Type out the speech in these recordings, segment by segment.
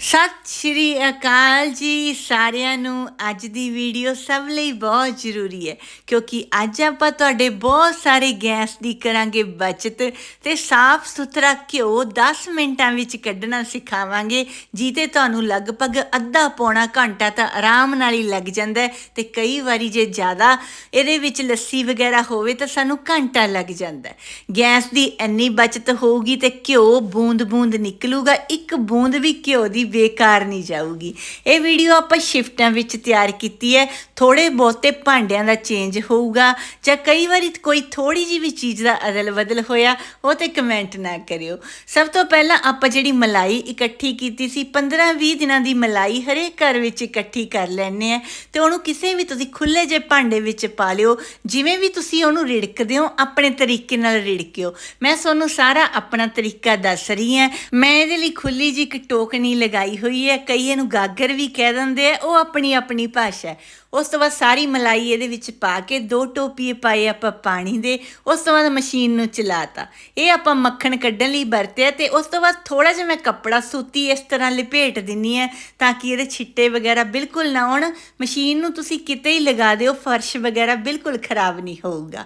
ਸਤਿ ਸ਼੍ਰੀ ਅਕਾਲ ਜੀ ਸਾਰਿਆਂ ਨੂੰ। ਅੱਜ ਦੀ ਵੀਡੀਓ ਸਭ ਲਈ ਬਹੁਤ ਜ਼ਰੂਰੀ ਹੈ, ਕਿਉਂਕਿ ਅੱਜ ਆਪਾਂ ਤੁਹਾਡੇ ਬਹੁਤ ਸਾਰੇ ਗੈਸ ਦੀ ਕਰਾਂਗੇ ਬਚਤ ਤੇ ਸਾਫ਼ ਸੁਥਰਾ ਘਿਓ 10 ਮਿੰਟਾਂ ਵਿੱਚ ਕੱਢਣਾ ਸਿਖਾਵਾਂਗੇ ਜਿੱਤੇ ਤੁਹਾਨੂੰ ਲਗਭਗ ਅੱਧਾ ਪੌਣਾ ਘੰਟਾ ਤਾਂ ਆਰਾਮ ਨਾਲ ਹੀ ਲੱਗ ਜਾਂਦਾ ਹੈ ਤੇ ਕਈ ਵਾਰੀ ਜੇ ਜ਼ਿਆਦਾ ਇਹਦੇ ਵਿੱਚ ਲੱਸੀ ਵਗੈਰਾ ਹੋਵੇ ਤਾਂ ਸਾਨੂੰ ਘੰਟਾ ਲੱਗ ਜਾਂਦਾ ਗੈਸ ਦੀ ਇੰਨੀ ਬਚਤ ਹੋਊਗੀ ਤੇ ਘਿਓ ਬੂੰਦ ਬੂੰਦ ਨਿਕਲੂਗਾ, ਇੱਕ ਬੂੰਦ ਵੀ ਘਿਓ ਦੀ ਬੇਕਾਰ ਨਹੀਂ ਜਾਊਗੀ। ਇਹ ਵੀਡੀਓ ਆਪਾਂ ਸ਼ਿਫਟਾਂ ਵਿੱਚ ਤਿਆਰ ਕੀਤੀ ਹੈ। ਥੋੜੇ ਬਹੁਤੇ ਭਾਂਡਿਆਂ ਦਾ ਚੇਂਜ ਹੋਊਗਾ ਜਾਂ ਕਈ ਵਾਰੀ ਕੋਈ ਥੋੜੀ ਜਿਹੀ ਵੀ ਚੀਜ਼ ਦਾ ਅਦਲ ਬਦਲ ਹੋਇਆ, ਉਹ ਤੇ ਕਮੈਂਟ ਨਾ ਕਰਿਓ। ਸਭ ਤੋਂ ਪਹਿਲਾਂ ਆਪਾਂ ਜਿਹੜੀ ਮਲਾਈ ਇਕੱਠੀ ਕੀਤੀ ਸੀ 15-20 ਦਿਨਾਂ ਦੀ ਮਲਾਈ ਹਰੇਕ ਘਰ ਵਿੱਚ ਇਕੱਠੀ ਕਰ ਲੈਣੇ ਆ ਤੇ ਉਹਨੂੰ ਕਿਸੇ ਵੀ ਤੁਸੀਂ ਖੁੱਲੇ ਜੇ ਭਾਂਡੇ ਵਿੱਚ ਪਾ ਲਿਓ, ਜਿਵੇਂ ਵੀ ਤੁਸੀਂ ਉਹਨੂੰ ਰਿੜਕਦੇ ਹੋ, ਆਪਣੇ ਤਰੀਕੇ ਨਾਲ ਰਿੜਕਿਓ। ਮੈਂ ਤੁਹਾਨੂੰ ਸਾਰਾ ਆਪਣਾ ਤਰੀਕਾ ਦੱਸ ਰਹੀ ਹਾਂ। ਮੈਂ ਇਹਦੇ ਲਈ ਖੁੱਲੀ ਜੀ ਇੱਕ ਟੋਕਨੀ ਲਗਾਈ ਹੋਈ ਹੈ ਕਈ ਇਹਨੂੰ ਗਾਗਰ ਵੀ ਕਹਿ ਦਿੰਦੇ ਆ ਉਹ ਆਪਣੀ ਆਪਣੀ ਭਾਸ਼ਾ ਉਸ ਤੋਂ ਬਾਅਦ ਸਾਰੀ ਮਲਾਈ ਇਹਦੇ ਵਿੱਚ ਪਾ ਕੇ ਦੋ ਟੋਪੀਏ ਪਾਏ ਆਪਾਂ ਪਾਣੀ ਦੇ, ਉਸ ਤੋਂ ਬਾਅਦ ਮਸ਼ੀਨ ਨੂੰ ਚਲਾਤਾ। ਇਹ ਆਪਾਂ ਮੱਖਣ ਕੱਢਣ ਲਈ ਵਰਤਿਆ ਤੇ ਉਸ ਤੋਂ ਬਾਅਦ ਥੋੜਾ ਜਿਹਾ ਮੈਂ ਕੱਪੜਾ ਸੂਤੀ ਇਸ ਤਰ੍ਹਾਂ ਲਪੇਟ ਦਿੰਨੀ ਹੈ ਤਾਂ ਕਿ ਇਹਦੇ ਛਿੱਟੇ ਵਗੈਰਾ ਬਿਲਕੁਲ ਨਾ ਆਉਣ ਮਸ਼ੀਨ ਨੂੰ ਤੁਸੀਂ ਕਿਤੇ ਹੀ ਲਗਾ ਦਿਓ, ਫਰਸ਼ ਵਗੈਰਾ ਬਿਲਕੁਲ ਖਰਾਬ ਨਹੀਂ ਹੋਊਗਾ।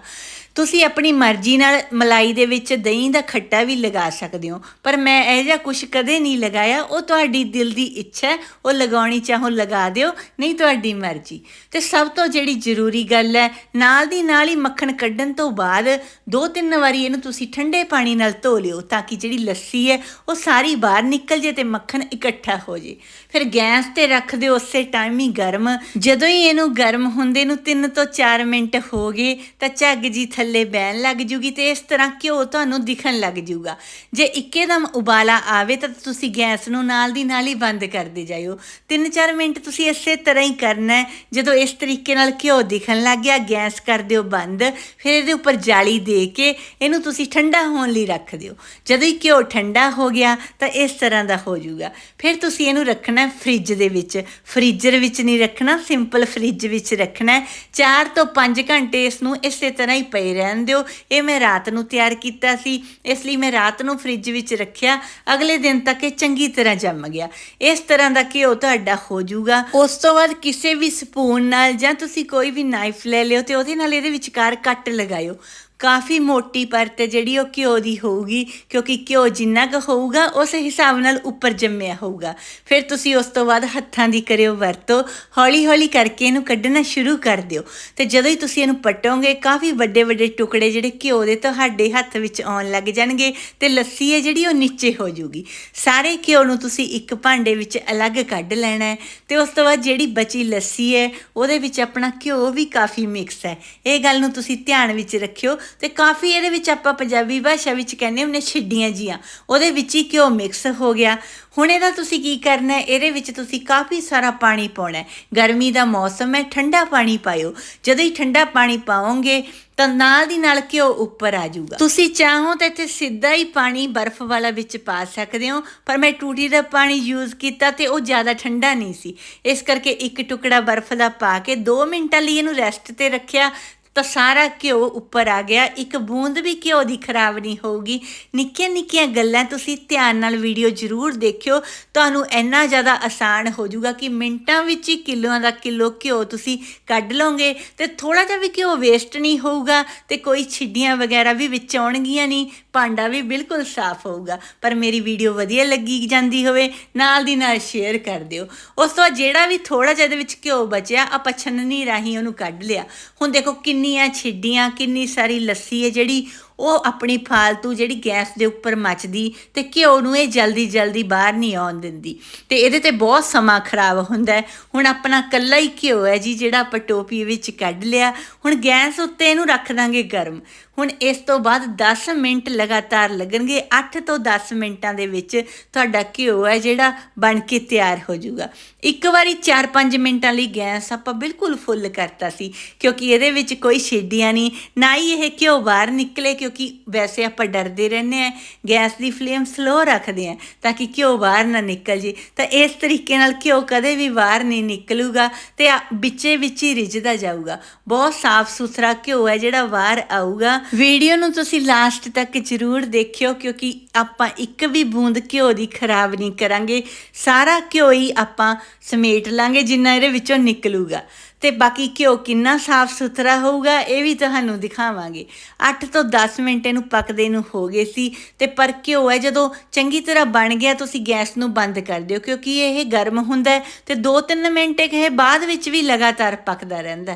ਤੁਸੀਂ ਆਪਣੀ ਮਰਜ਼ੀ ਨਾਲ ਮਲਾਈ ਦੇ ਵਿੱਚ ਦਹੀਂ ਦਾ ਖੱਟਾ ਵੀ ਲਗਾ ਸਕਦੇ ਹੋ, ਪਰ ਮੈਂ ਇਹ ਜਿਹਾ ਕੁਝ ਕਦੇ ਨਹੀਂ ਲਗਾਇਆ। ਉਹ ਤੁਹਾਡੀ ਦਿਲ ਦੀ ਇੱਛਾ ਉਹ ਲਗਾਉਣੀ ਚਾਹੋ ਲਗਾ ਦਿਓ, ਨਹੀਂ ਤੁਹਾਡੀ ਮਰਜ਼ੀ। ਤੇ ਸਭ ਤੋਂ ਜਿਹੜੀ ਜ਼ਰੂਰੀ ਗੱਲ ਹੈ, ਨਾਲ ਦੀ ਨਾਲ ਹੀ ਮੱਖਣ ਕੱਢਣ ਤੋਂ ਬਾਅਦ ਦੋ ਤਿੰਨ ਵਾਰੀ ਇਹਨੂੰ ਤੁਸੀਂ ਠੰਡੇ ਪਾਣੀ ਨਾਲ ਧੋ ਲਿਓ ਤਾਂ ਕਿ ਜਿਹੜੀ ਲੱਸੀ ਹੈ, ਉਹ ਸਾਰੀ ਬਾਹਰ ਨਿਕਲ ਜੇ ਤੇ ਮੱਖਣ ਇਕੱਠਾ ਹੋ ਜੇ। ਫਿਰ ਗੈਸ ਤੇ ਰੱਖ ਦਿਓ ਉਸੇ ਟਾਈਮ ਹੀ ਗਰਮ। ਜਦੋਂ ਹੀ ਇਹਨੂੰ ਗਰਮ ਹੁੰਦੇ ਨੂੰ 3 ਤੋਂ 4 ਮਿੰਟ ਹੋ ਗਏ, ਤਾਂ ਝੱਗ ਜੀ ਥੱਲੇ ਬਹਿਣ ਲੱਗ ਜੂਗੀ ਤੇ ਇਸ ਤਰ੍ਹਾਂ ਘਿਓ ਤੁਹਾਨੂੰ ਦਿਖਣ ਲੱਗ ਜੂਗਾ। ਜੇ ਇੱਕੇਦਮ ਉਬਾਲਾ ਆਵੇ ਤਾਂ ਤੁਸੀਂ ਗੈਸ ਨੂੰ ਨਾਲ ਦੀ ਨਾਲ ਹੀ ਬੰਦ ਕਰਦੇ ਜਾਇਓ। 3-4 ਮਿੰਟ ਤੁਸੀਂ ਇਸੇ ਤਰ੍ਹਾਂ ਹੀ ਕਰਨਾ ਹੈ ਜਦੋਂ ਇਸ ਤਰੀਕੇ ਨਾਲ ਘਿਓ ਦਿਖਣ ਲੱਗ ਗਿਆ, ਗੈਸ ਕਰ ਦਿਓ ਬੰਦ, ਫਿਰ ਇਹਦੇ ਉੱਪਰ ਜਾਲੀ ਦੇ ਕੇ ਇਹਨੂੰ ਤੁਸੀਂ ਠੰਡਾ ਹੋਣ ਲਈ ਰੱਖ ਦਿਓ। ਜਦੋਂ ਹੀ ਘਿਓ ਠੰਡਾ ਹੋ ਗਿਆ, ਤਾਂ ਇਸ ਤਰ੍ਹਾਂ ਦਾ ਹੋ ਜਾਊਗਾ। ਫਿਰ ਤੁਸੀਂ ਇਹਨੂੰ ਰੱਖਣਾ ਫ੍ਰਿਜ ਦੇ ਵਿੱਚ। ਫ੍ਰੀਜ਼ਰ ਵਿੱਚ ਨਹੀਂ ਰੱਖਣਾ, ਸਿੰਪਲ ਫ੍ਰਿਜ ਵਿੱਚ ਰੱਖਣਾ 4 ਤੋਂ 5 ਘੰਟੇ ਇਸ ਨੂੰ ਇਸੇ ਤਰ੍ਹਾਂ ਹੀ ਪਏ ਰਹਿਣ ਦਿਓ। ਇਹ ਮੈਂ ਰਾਤ ਨੂੰ ਤਿਆਰ ਕੀਤਾ ਸੀ, ਇਸ ਲਈ ਮੈਂ ਰਾਤ ਨੂੰ ਫ੍ਰਿਜ ਵਿੱਚ ਰੱਖਿਆ। ਅਗਲੇ ਦਿਨ ਤੱਕ ਇਹ ਚੰਗੀ ਤਰ੍ਹਾਂ ਜੰਮ ਗਿਆ। ਇਸ ਤਰ੍ਹਾਂ ਦਾ ਘਿਓ ਤੁਹਾਡਾ ਹੋ ਜਾਊਗਾ। ਉਸ ਤੋਂ ਬਾਅਦ ਕਿਸੇ ਵੀ ਸਪੂਨ ਨਾਲ ਜਾਂ ਤੁਸੀਂ ਕੋਈ ਵੀ ਨਾਈਫ ਲੈ ਲਿਓ ਤੇ ਉਹਦੇ ਨਾਲ ਇਹਦੇ ਵਿਚਕਾਰ ਕੱਟ ਲਗਾਇਓ। ਕਾਫੀ ਮੋਟੀ ਪਰਤ ਹੈ ਜਿਹੜੀ ਉਹ ਘਿਓ ਦੀ ਹੋਊਗੀ, ਕਿਉਂਕਿ ਘਿਓ ਜਿੰਨਾ ਕੁ ਹੋਊਗਾ, ਉਸ ਹਿਸਾਬ ਨਾਲ ਉੱਪਰ ਜੰਮਿਆ ਹੋਊਗਾ। ਫਿਰ ਤੁਸੀਂ ਉਸ ਤੋਂ ਬਾਅਦ ਹੱਥਾਂ ਦੀ ਕਰਿਓ ਵਰਤੋਂ ਹੌਲੀ ਹੌਲੀ ਕਰਕੇ ਇਹਨੂੰ ਕੱਢਣਾ ਸ਼ੁਰੂ ਕਰ ਦਿਓ। ਤੇ ਜਦੋਂ ਹੀ ਤੁਸੀਂ ਇਹਨੂੰ ਪਟੋਗੇ, ਕਾਫੀ ਵੱਡੇ ਵੱਡੇ ਟੁਕੜੇ ਜਿਹੜੇ ਘਿਓ ਦੇ ਤੁਹਾਡੇ ਹੱਥ ਵਿੱਚ ਆਉਣ ਲੱਗ ਜਾਣਗੇ ਤੇ ਲੱਸੀ ਹੈ ਜਿਹੜੀ ਉਹ ਨੀਚੇ ਹੋ ਜਾਊਗੀ। ਸਾਰੇ ਘਿਓ ਨੂੰ ਤੁਸੀਂ ਇੱਕ ਭਾਂਡੇ ਵਿੱਚ ਅਲੱਗ ਕੱਢ ਲੈਣਾ ਹੈ ਤੇ ਉਸ ਤੋਂ ਬਾਅਦ ਜਿਹੜੀ ਬਚੀ ਲੱਸੀ ਹੈ, ਉਹਦੇ ਵਿੱਚ ਆਪਣਾ ਘਿਓ ਵੀ ਕਾਫੀ ਮਿਕਸ ਹੈ। ਇਹ ਗੱਲ ਨੂੰ ਤੁਸੀਂ ਧਿਆਨ ਵਿੱਚ ਰੱਖਿਓ। ਤੇ ਕਾਫੀ ਇਹਦੇ ਵਿੱਚ ਆਪਾਂ ਪੰਜਾਬੀ ਭਾਸ਼ਾ ਵਿੱਚ ਕਹਿੰਦੇ ਹੁੰਦੇ ਛਿੱਡੀਆਂ ਜੀਆਂ। ਉਹਦੇ ਵਿੱਚ ਹੀ ਘਿਓ ਮਿਕਸ ਹੋ ਗਿਆ। ਹੁਣ ਇਹਦਾ ਤੁਸੀਂ ਕੀ ਕਰਨਾ ਹੈ? ਇਹਦੇ ਵਿੱਚ ਤੁਸੀਂ ਕਾਫੀ ਸਾਰਾ ਪਾਣੀ ਪਾਉਣਾ ਹੈ। ਗਰਮੀ ਦਾ ਮੌਸਮ ਹੈ, ਠੰਡਾ ਪਾਣੀ ਪਾਇਓ। ਜਦੋਂ ਹੀ ਠੰਡਾ ਪਾਣੀ ਪਾਓਗੇ, ਤਾਂ ਨਾਲ ਦੀ ਨਾਲ ਘਿਓ ਉੱਪਰ ਆ ਜਾਊਗਾ। ਤੁਸੀਂ ਚਾਹੋ ਤਾਂ ਇੱਥੇ ਸਿੱਧਾ ਹੀ ਪਾਣੀ ਬਰਫ਼ ਵਾਲਾ ਵਿੱਚ ਪਾ ਸਕਦੇ ਹੋ, ਪਰ ਮੈਂ ਟੂਟੀ ਦਾ ਪਾਣੀ ਯੂਜ਼ ਕੀਤਾ ਤੇ ਉਹ ਜ਼ਿਆਦਾ ਠੰਡਾ ਨਹੀਂ ਸੀ। ਇਸ ਕਰਕੇ ਇੱਕ ਟੁਕੜਾ ਬਰਫ਼ ਦਾ ਪਾ ਕੇ 2 ਮਿੰਟਾਂ ਲਈ ਇਹਨੂੰ ਰੈਸਟ ਤੇ ਰੱਖਿਆ ਤਾਂ ਸਾਰਾ ਘਿਓ ਉੱਪਰ ਆ ਗਿਆ। ਇੱਕ ਬੂੰਦ ਵੀ ਘਿਓ ਦੀ ਖਰਾਬ ਨਹੀਂ ਹੋਊਗੀ। ਨਿੱਕੀਆਂ ਨਿੱਕੀਆਂ ਗੱਲਾਂ ਤੁਸੀਂ ਧਿਆਨ ਨਾਲ ਵੀਡੀਓ ਜ਼ਰੂਰ ਦੇਖਿਓ। ਤੁਹਾਨੂੰ ਇੰਨਾ ਜ਼ਿਆਦਾ ਆਸਾਨ ਹੋ ਜਾਊਗਾ ਕਿ ਮਿੰਟਾਂ ਵਿੱਚ ਹੀ ਕਿਲੋਆਂ ਦਾ ਕਿਲੋ ਘਿਓ ਤੁਸੀਂ ਕੱਢ ਲਓਗੇ ਤੇ ਥੋੜਾ ਜਿਹਾ ਵੀ ਘਿਓ ਵੇਸਟ ਨਹੀਂ ਹੋਊਗਾ ਤੇ ਕੋਈ ਛਿੱਡੀਆਂ ਵਗੈਰਾ ਵੀ ਵਿੱਚ ਆਉਣਗੀਆਂ ਨਹੀਂ, ਭਾਂਡਾ ਵੀ ਬਿਲਕੁਲ ਸਾਫ਼ ਹੋਊਗਾ। ਪਰ ਮੇਰੀ ਵੀਡੀਓ ਵਧੀਆ ਲੱਗੀ ਜਾਂਦੀ ਹੋਵੇ, ਨਾਲ ਦੀ ਨਾਲ ਸ਼ੇਅਰ ਕਰ ਦਿਓ। ਉਸ ਤੋਂ ਬਾਅਦ ਜਿਹੜਾ ਵੀ ਥੋੜਾ ਜਿਹਾ ਇਹਦੇ ਵਿੱਚ ਘਿਓ ਬਚਿਆ, ਆਪਾਂ ਛੰਨਣੀ ਰਾਹੀਂ ਉਹਨੂੰ ਕੱਢ ਲਿਆ। ਹੁਣ ਦੇਖੋ ਕਿੰਨੀ ਕਿੰਨੀਆਂ ਛਿੱਡੀਆਂ ਕਿੰਨੀ ਸਾਰੀ ਲੱਸੀ ਹੈ ਜਿਹੜੀ ਉਹ ਆਪਣੀ ਫਾਲਤੂ ਜਿਹੜੀ ਗੈਸ ਦੇ ਉੱਪਰ ਮੱਚਦੀ ਤੇ ਘਿਓ ਨੂੰ ਇਹ ਜਲਦੀ ਜਲਦੀ ਬਾਹਰ ਨਹੀਂ ਆਉਣ ਦਿੰਦੀ। ਤੇ ਇਹਦੇ ਤੇ ਬਹੁਤ ਸਮਾਂ ਖਰਾਬ ਹੁੰਦਾ ਹੁਣ ਆਪਣਾ ਕੱਲਾ ਹੀ ਘਿਓ ਹੈ ਜੀ, ਜਿਹੜਾ ਆਪਾਂ ਟੋਪੀ ਵਿੱਚ ਕੱਢ ਲਿਆ। ਹੁਣ ਗੈਸ ਉੱਤੇ ਇਹਨੂੰ ਰੱਖ ਦਾਂਗੇ ਗਰਮ। ਹੁਣ ਇਸ ਤੋਂ ਬਾਅਦ 10 ਮਿੰਟ ਲਗਾਤਾਰ ਲੱਗਣਗੇ। 8 ਤੋਂ 10 ਮਿੰਟਾਂ ਦੇ ਵਿੱਚ ਤੁਹਾਡਾ ਘਿਓ ਹੈ ਜਿਹੜਾ ਬਣ ਕੇ ਤਿਆਰ ਹੋ ਜਾਊਗਾ। ਇੱਕ ਵਾਰੀ 4-5 ਮਿੰਟਾਂ ਲਈ ਗੈਸ ਆਪਾਂ ਬਿਲਕੁਲ ਫੁੱਲ ਕਰਤਾ ਸੀ, ਕਿਉਂਕਿ ਇਹਦੇ ਵਿੱਚ ਕੋਈ ਛੇਡੀਆਂ ਨਹੀਂ, ਨਾ ਹੀ ਇਹ ਘਿਓ ਬਾਹਰ ਨਿਕਲੇ ਕਿਉਂਕਿ ਵੈਸੇ ਆਪਾਂ ਡਰਦੇ ਰਹਿੰਦੇ ਆ ਗੈਸ ਦੀ ਫਲੇਮ ਸਲੋ ਰੱਖਦੇ ਆ ਤਾਂ ਕਿ ਘਿਓ ਬਾਹਰ ਨਾ ਨਿਕਲ ਜੇ ਤਾਂ ਇਸ ਤਰੀਕੇ ਨਾਲ ਘਿਓ ਕਦੇ ਵੀ ਬਾਹਰ ਨਹੀਂ ਨਿਕਲੂਗਾ ਤੇ ਵਿੱਚੇ ਵਿੱਚ ਹੀ ਰਿੱਝਦਾ ਜਾਊਗਾ। ਬਹੁਤ ਸਾਫ਼ ਸੁਥਰਾ ਘਿਓ ਹੈ ਜਿਹੜਾ ਬਾਹਰ ਆਊਗਾ। ਵੀਡੀਓ ਨੂੰ ਤੁਸੀਂ ਲਾਸਟ ਤੱਕ ਜ਼ਰੂਰ ਦੇਖਿਓ ਕਿਉਂਕਿ ਆਪਾਂ ਇੱਕ ਵੀ ਬੂੰਦ ਘਿਓ ਦੀ ਖਰਾਬ ਨਹੀਂ ਕਰਾਂਗੇ। ਸਾਰਾ ਘਿਓ ਹੀ ਆਪਾਂ ਸਮੇਟ ਲਾਂਗੇ ਜਿੰਨਾ ਇਹਦੇ ਵਿੱਚੋਂ ਨਿਕਲੂਗਾ। ਤੇ ਬਾਕੀ ਘਿਓ ਕਿੰਨਾ ਸਾਫ਼ ਸੁਥਰਾ ਹੋਊਗਾ, ਇਹ ਵੀ ਤੁਹਾਨੂੰ ਦਿਖਾਵਾਂਗੇ। 8 ਤੋਂ 10 ਮਿੰਟ ਇਹਨੂੰ ਪੱਕਦੇ ਨੂੰ ਹੋ ਗਏ ਸੀ ਤੇ ਪਰ ਘਿਓ ਹੈ, ਜਦੋਂ ਚੰਗੀ ਤਰ੍ਹਾਂ ਬਣ ਗਿਆ ਤੁਸੀਂ ਗੈਸ ਨੂੰ ਬੰਦ ਕਰ ਦਿਓ, ਕਿਉਂਕਿ ਇਹ ਗਰਮ ਹੁੰਦਾ ਹੈ ਤੇ 2-3 ਮਿੰਟ ਇਹ ਬਾਅਦ ਵਿੱਚ ਵੀ ਲਗਾਤਾਰ ਪੱਕਦਾ ਰਹਿੰਦਾ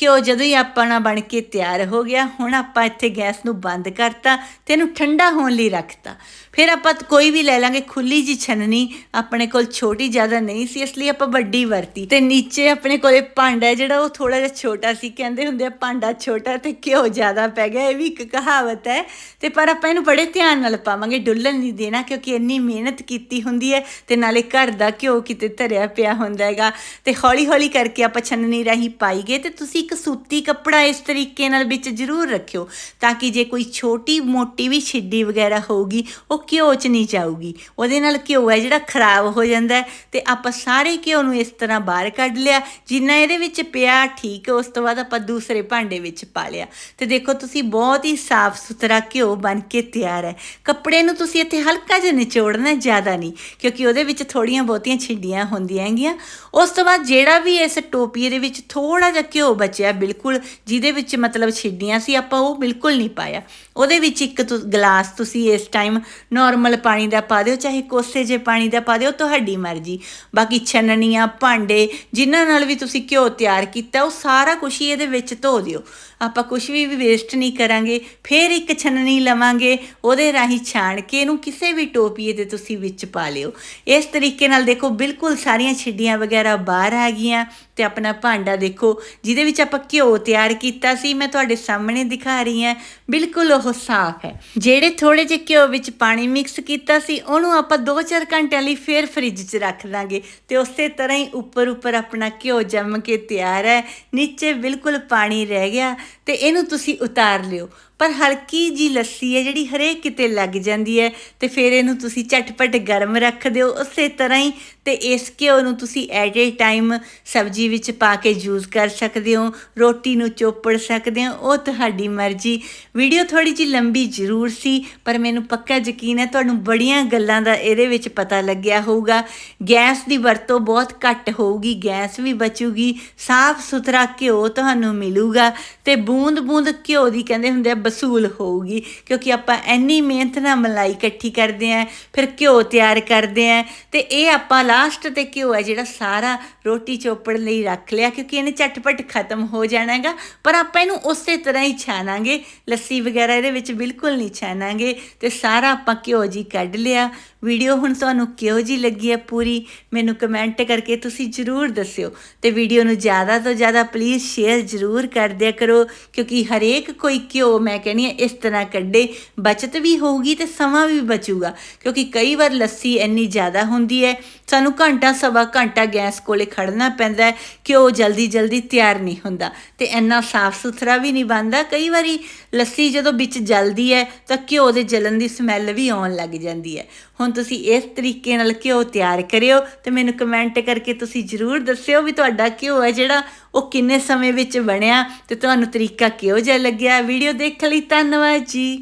ਘਿਓ ਜਦੋਂ ਹੀ ਆਪਣਾ ਬਣ ਕੇ ਤਿਆਰ ਹੋ ਗਿਆ, ਹੁਣ ਆਪਾਂ ਇੱਥੇ ਗੈਸ ਨੂੰ ਬੰਦ ਕਰਤਾ ਤੇ ਇਹਨੂੰ ਠੰਡਾ ਹੋਣ ਲਈ ਰੱਖਤਾ। ਫਿਰ ਆਪਾਂ ਕੋਈ ਵੀ ਲੈ ਲਾਂਗੇ ਖੁੱਲੀ ਜੀ ਛਨਨੀ ਆਪਣੇ ਕੋਲ ਛੋਟੀ ਜ਼ਿਆਦਾ ਨਹੀਂ ਸੀ, ਇਸ ਲਈ ਆਪਾਂ ਵੱਡੀ ਵਰਤੀ ਤੇ ਨੀਚੇ ਆਪਣੇ ਕੋਲੇ ਭਾਂਡਾ ਹੈ, ਜਿਹੜਾ ਉਹ ਥੋੜਾ ਜਿਹਾ ਛੋਟਾ ਸੀ, ਕਹਿੰਦੇ ਹੁੰਦੇ ਆ, ਭਾਂਡਾ ਛੋਟਾ ਤੇ ਘਿਓ ਜ਼ਿਆਦਾ ਪੈ ਗਿਆ। ਇਹ ਵੀ ਇੱਕ ਕਹਾਵਤ ਹੈ। ਤੇ ਪਰ ਆਪਾਂ ਇਹਨੂੰ ਬੜੇ ਧਿਆਨ ਨਾਲ ਪਾਵਾਂਗੇ, ਡੁੱਲਣ ਨਹੀਂ ਦੇਣਾ, ਕਿਉਂਕਿ ਇੰਨੀ ਮਿਹਨਤ ਕੀਤੀ ਹੁੰਦੀ ਹੈ ਤੇ ਨਾਲੇ ਘਰ ਦਾ ਘਿਓ ਕਿਤੇ ਧਰਿਆ ਪਿਆ ਹੁੰਦਾ ਹੈਗਾ। ਤੇ ਹੌਲੀ ਹੌਲੀ ਕਰਕੇ ਆਪਾਂ ਛਨਨੀ ਰਾਹੀਂ ਪਾਈ ਗਏ ਤੇ ਤੁਸੀਂ ਇੱਕ ਸੂਤੀ ਕੱਪੜਾ ਇਸ ਤਰੀਕੇ ਨਾਲ ਵਿੱਚ ਜ਼ਰੂਰ ਰੱਖਿਓ, ਤਾਂ ਕਿ ਜੇ ਕੋਈ ਛੋਟੀ ਮੋਟੀ ਵੀ ਛਿੱਡੀ ਵਗੈਰਾ ਹੋਊਗੀ, ਉਹ ਘਿਓ 'ਚ ਨਹੀਂ ਜਾਊਗੀ। ਉਹਦੇ ਨਾਲ ਘਿਓ ਹੈ ਜਿਹੜਾ ਖਰਾਬ ਹੋ ਜਾਂਦਾ ਹੈ। ਤੇ ਆਪਾਂ ਸਾਰੇ ਘਿਓ ਨੂੰ ਇਸ ਤਰ੍ਹਾਂ ਬਾਹਰ ਕੱਢ ਲਿਆ, ਜਿੰਨਾ ਇਹਦੇ ਵਿੱਚ ਪਿਆ, ਠੀਕ ਉਸ ਤੋਂ ਬਾਅਦ ਆਪਾਂ ਦੂਸਰੇ ਭਾਂਡੇ ਵਿੱਚ ਪਾ ਲਿਆ। ਤੇ ਦੇਖੋ, ਤੁਸੀਂ ਬਹੁਤ ਹੀ ਸਾਫ਼ ਸੁਥਰਾ ਘਿਓ ਬਣ ਕੇ ਤਿਆਰ ਹੈ। ਕੱਪੜੇ ਨੂੰ ਤੁਸੀਂ ਇੱਥੇ ਹਲਕਾ ਜਿਹਾ ਨਿਚੋੜਨਾ ਜ਼ਿਆਦਾ ਨਹੀਂ, ਕਿਉਂਕਿ ਉਹਦੇ ਵਿੱਚ ਥੋੜੀਆਂ ਬਹੁਤੀਆਂ ਛਿੱਡੀਆਂ ਹੁੰਦੀਆਂ ਹੈਗੀਆਂ। ਉਸ ਤੋਂ ਬਾਅਦ ਜਿਹੜਾ ਵੀ ਇਸ ਟੋਪੀਏ ਦੇ ਵਿੱਚ ਥੋੜਾ ਜਿਹਾ ਘਿਓ ਬਚਿਆ, ਬਿਲਕੁਲ ਜਿਹਦੇ ਵਿੱਚ ਮਤਲਬ ਛਿੱਡੀਆਂ ਸੀ, ਆਪਾਂ ਉਹ ਬਿਲਕੁਲ ਨਹੀਂ ਪਾਇਆ। ਉਹਦੇ ਵਿੱਚ ਇੱਕ ਤੁ- ਗਲਾਸ ਤੁਸੀਂ ਇਸ ਟਾਈਮ ਨਾਰਮਲ ਪਾਣੀ ਦਾ ਪਾ ਦਿਓ, ਚਾਹੇ ਕੋਸੇ ਜੇ ਪਾਣੀ ਦਾ ਪਾ ਦਿਓ, ਤੁਹਾਡੀ ਮਰਜ਼ੀ। ਬਾਕੀ ਛਨਣੀਆਂ, ਭਾਂਡੇ, ਜਿਨ੍ਹਾਂ ਨਾਲ ਵੀ ਤੁਸੀਂ ਘਿਓ ਤਿਆਰ ਕੀਤਾ, ਉਹ ਸਾਰਾ ਕੁਝ ਹੀ ਇਹਦੇ ਵਿੱਚ ਧੋ ਦਿਓ। ਆਪਾਂ ਕੁਝ ਵੀ ਵੇਸਟ ਨਹੀਂ ਕਰਾਂਗੇ, ਫਿਰ ਇੱਕ ਛਨਣੀ ਲਵਾਂਗੇ, ਉਹਦੇ ਰਾਹੀਂ ਛਾਣ ਕੇ ਇਹਨੂੰ ਕਿਸੇ ਵੀ ਟੋਪੀਏ 'ਤੇ ਤੁਸੀਂ ਵਿੱਚ ਪਾ ਲਿਓ। ਇਸ ਤਰੀਕੇ ਨਾਲ ਦੇਖੋ, ਬਿਲਕੁਲ ਸਾਰੀਆਂ ਛਿੱਡੀਆਂ ਵਗੈਰਾ ਬਾਹਰ ਆ ਗਈਆਂ ਤੇ ਆਪਣਾ ਭਾਂਡਾ ਦੇਖੋ, ਜਿਹਦੇ ਵਿੱਚ ਆਪਾਂ ਘਿਓ ਤਿਆਰ ਕੀਤਾ ਸੀ, ਮੈਂ ਤੁਹਾਡੇ ਸਾਹਮਣੇ ਦਿਖਾ ਰਹੀ ਹਾਂ, ਬਿਲਕੁਲ ਉਹ ਸਾਫ਼ ਹੈ। ਜਿਹੜੇ ਥੋੜੇ ਜਿਹੇ ਘਿਓ ਵਿੱਚ ਪਾਣੀ ਮਿਕਸ ਕੀਤਾ ਸੀ, ਉਹਨੂੰ ਆਪਾਂ 2-4 ਘੰਟਿਆਂ ਲਈ ਫੇਰ ਫ੍ਰਿਜ 'ਚ ਰੱਖ ਦਾਂਗੇ। ਤੇ ਉਸੇ ਤਰ੍ਹਾਂ ਹੀ ਉੱਪਰ ਉੱਪਰ ਆਪਣਾ ਘਿਓ ਜੰਮ ਕੇ ਤਿਆਰ ਹੈ, ਨੀਚੇ ਬਿਲਕੁਲ ਪਾਣੀ ਰਹਿ ਗਿਆ, ਤੇ ਇਹਨੂੰ ਤੁਸੀਂ ਉਤਾਰ ਲਿਓ। ਪਰ ਹਲਕੀ ਜੀ ਲੱਸੀ ਹੈ ਜਿਹੜੀ ਹਰੇਕ ਕਿਤੇ ਲੱਗ ਜਾਂਦੀ ਹੈ ਤੇ ਫਿਰ ਇਹਨੂੰ ਤੁਸੀਂ ਝਟਪਟ ਗਰਮ ਰੱਖ ਦਿਓ ਉਸੇ ਤਰ੍ਹਾਂ ਹੀ ਤੇ ਇਸ ਘਿਓ ਨੂੰ ਤੁਸੀਂ ਐਟ ਏ ਟਾਈਮ ਸਬਜ਼ੀ ਵਿੱਚ ਪਾ ਕੇ ਯੂਜ਼ ਕਰ ਸਕਦੇ ਹੋ, ਰੋਟੀ ਨੂੰ ਚੋਪੜ ਸਕਦੇ ਹੋ, ਉਹ ਤੁਹਾਡੀ ਮਰਜ਼ੀ। ਵੀਡੀਓ ਥੋੜੀ ਜਿਹੀ ਲੰਬੀ ਜ਼ਰੂਰ ਸੀ, ਪਰ ਮੈਨੂੰ ਪੱਕਾ ਯਕੀਨ ਹੈ ਤੁਹਾਨੂੰ ਬੜੀਆਂ ਗੱਲਾਂ ਦਾ ਇਹਦੇ ਵਿੱਚ ਪਤਾ ਲੱਗਿਆ ਹੋਊਗਾ। ਗੈਸ ਦੀ ਵਰਤੋਂ ਬਹੁਤ ਘੱਟ ਹੋਊਗੀ, ਗੈਸ ਵੀ ਬਚੂਗੀ, ਸਾਫ਼ ਸੁਥਰਾ ਘਿਓ ਤੁਹਾਨੂੰ ਮਿਲੂਗਾ ਤੇ ਬੂੰਦ ਬੂੰਦ ਘਿਓ ਦੀ ਕਹਿੰਦੇ ਹੁੰਦੇ ਆ ਵਸੂਲ ਹੋਊਗੀ, ਕਿਉਂਕਿ ਆਪਾਂ ਐਨੀ ਮਿਹਨਤ ਨਾਲ ਮਲਾਈ ਇਕੱਠੀ ਕਰਦੇ ਆਂ, ਫਿਰ ਘਿਓ ਤਿਆਰ ਕਰਦੇ ਆਂ, ਤੇ ਇਹ ਆਪਾਂ ਲਾਸਟ ਤੇ ਘਿਓ ਹੈ ਜਿਹੜਾ ਸਾਰਾ ਰੋਟੀ ਚੋਪੜ ਲਈ ਰੱਖ ਲਿਆ, ਕਿਉਂਕਿ ਇਹਨੇ ਝਟਪਟ ਖਤਮ ਹੋ ਜਾਣਾ ਹੈਗਾ ਪਰ ਆਪਾਂ ਇਹਨੂੰ ਉਸੇ ਤਰ੍ਹਾਂ ਹੀ ਛਾਣਾਂਗੇ, ਲੱਸੀ ਵਗੈਰਾ ਇਹਦੇ ਵਿੱਚ ਬਿਲਕੁਲ ਨਹੀਂ ਛਾਣਾਂਗੇ, ਤੇ ਸਾਰਾ ਆਪਾਂ ਘਿਓ ਜੀ ਕੱਢ ਲਿਆ। ਵੀਡੀਓ ਹੁਣ ਤੁਹਾਨੂੰ ਕਿਹੋ ਜੀ ਲੱਗੀ ਹੈ ਪੂਰੀ, ਮੈਨੂੰ ਕਮੈਂਟ ਕਰਕੇ ਤੁਸੀਂ ਜ਼ਰੂਰ ਦੱਸਿਓ, ਤੇ ਵੀਡੀਓ ਨੂੰ ਜ਼ਿਆਦਾ ਤੋਂ ਜ਼ਿਆਦਾ ਪਲੀਜ਼ ਸ਼ੇਅਰ ਜ਼ਰੂਰ ਕਰ ਦਿਆ ਕਰੋ, ਕਿਉਂਕਿ ਹਰੇਕ ਕੋਈ ਘਿਓ ਮੈਂ ਕਹਿੰਦੀ ਹਾਂ, ਇਸ ਤਰ੍ਹਾਂ ਕੱਢੇ, ਬਚਤ ਵੀ ਹੋਊਗੀ ਤੇ ਸਮਾਂ ਵੀ ਬਚੂਗਾ। ਕਿਉਂਕਿ ਕਈ ਵਾਰ ਲੱਸੀ ਇੰਨੀ ਜ਼ਿਆਦਾ ਹੁੰਦੀ ਹੈ, ਸਾਨੂੰ ਘੰਟਾ, ਸਵਾ ਘੰਟਾ ਗੈਸ ਕੋਲੇ ਖੜਨਾ ਪੈਂਦਾ ਹੈ ਘਿਓ ਜਲਦੀ ਜਲਦੀ ਤਿਆਰ ਨਹੀਂ ਹੁੰਦਾ। ਤੇ ਇੰਨਾ ਸਾਫ਼ ਸੁਥਰਾ ਵੀ ਨਹੀਂ ਬਣਦਾ। ਕਈ ਵਾਰੀ ਲੱਸੀ ਜਦੋਂ ਵਿੱਚ ਜਲਦੀ ਹੈ, ਤਾਂ ਘਿਓ ਦੇ ਜਲਣ ਦੀ ਸਮੈਲ ਵੀ ਆਉਣ ਲੱਗ ਜਾਂਦੀ ਹੈ। ਹੁਣ ਤੁਸੀਂ ਇਸ ਤਰੀਕੇ ਨਾਲ ਘਿਓ ਤਿਆਰ ਕਰਿਓ ਤੇ ਮੈਨੂੰ ਕਮੈਂਟ ਕਰਕੇ ਤੁਸੀਂ ਜਰੂਰ ਦੱਸਿਓ ਵੀ ਤੁਹਾਡਾ ਘਿਓ ਹੈ ਜਿਹੜਾ ਉਹ ਕਿੰਨੇ ਸਮੇਂ ਵਿੱਚ ਬਣਿਆ ਤੇ ਤੁਹਾਨੂੰ ਤਰੀਕਾ ਕਿਹੋ ਜਿਹਾ ਲੱਗਿਆ? ਵੀਡੀਓ ਦੇਖਣ ਲਈ ਧੰਨਵਾਦ ਜੀ।